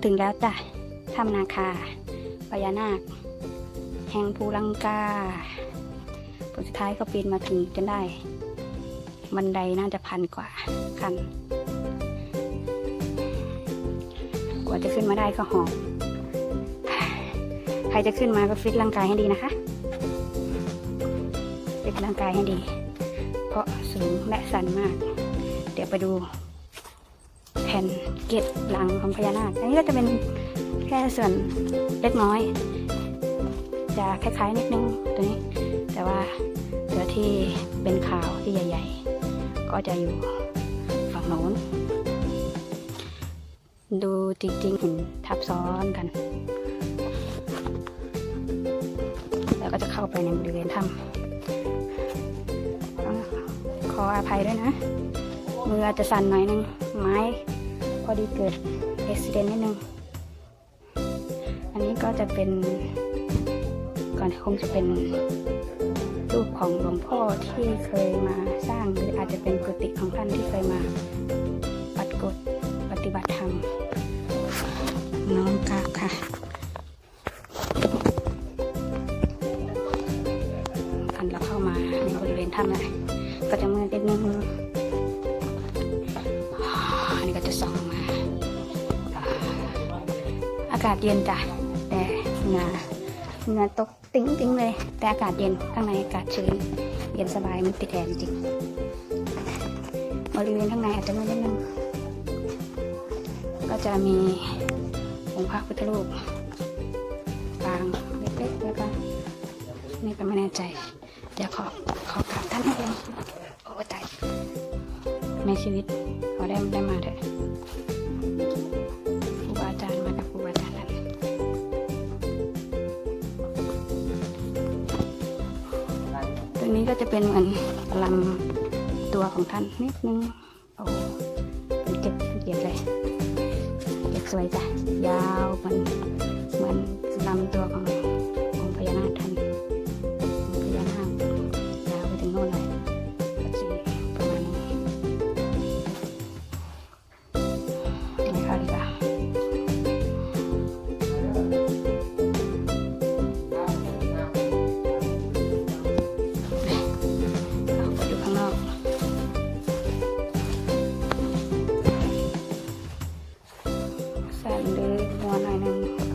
มาถึงแล้วจ้ะถ้ำนาคาพญานาค แห่งภูลังกาผลสุดท้ายก็ปีนมาถึงจนได้ บันไดน่าจะพันกว่าคัน กว่าจะขึ้นมาได้ก็หอบใครจะขึ้นมาก็ฟิตร่างกายให้ดีนะคะ ฟิตร่างกายให้ดี เพราะสูงและสันมาก เดี๋ยวไปดู แผ่นเกล็ดหลังของพญานาค อันนี้ก็จะเป็นแค่ส่วนเล็กน้อย จะคล้ายๆนิดนึงตัวนี้ แต่ว่าตัวที่เป็นข่าวที่ใหญ่ ๆ ก็จะอยู่ฝั่งโน้น ดูจริงๆเห็นทับซ้อนกัน แล้วก็จะเข้าไปในบริเวณถ้ำขออภัยด้วยนะมืออาจจะสั่นหน่อยนึงไม้ อดีเกิดอุบิเหตุนิดนึง อันนี้ก็จะเป็นก่อนคงจะเป็นรูปของหลวงพ่อที่เคยมาสร้างหรืออาจจะเป็นกุฏิของท่านที่เคยมาปฏิกฏปฏิบัติธรรมน้องกาบค่ะกันเราเข้ามาในบริเวณถ้ำเลยก็จะมืดนิดนึงากาศเย็นจ้ะแต่เหงื่อเหงื่อตกติ้งติ้งเลย แต่อากาศเย็นข้างในอากาศชื้น เย็นสบายมันติดแอร์จริงบริเวณข้างในอาจจะไมืดนิดนึงก็จะมีองค์พระพุทธรูปปางเล็กๆแล้วก็นี่ก็ไม่แน่ใจ เดี๋ยวขอขอกราบท่านให้เองโอ้ตายในชีวิตขอได้ได้มาเถอะ รงนี้ก็จะเป็นเหมือนลำตัวของท่านนิดนึงโอ้เป็นเก็บเกียรติเลยเก็บสวยจ้ะยาวเหมันเหมือนลำตัวของ หน่อยนึง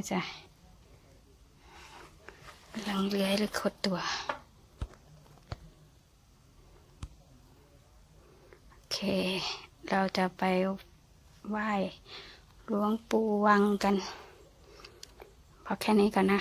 นี่จ้ะกำลังเลื้อยหรือขดตัว โอเค เราจะไปไหว้หลวงปู่วังกัน พอแค่นี้ก่อนนะคะ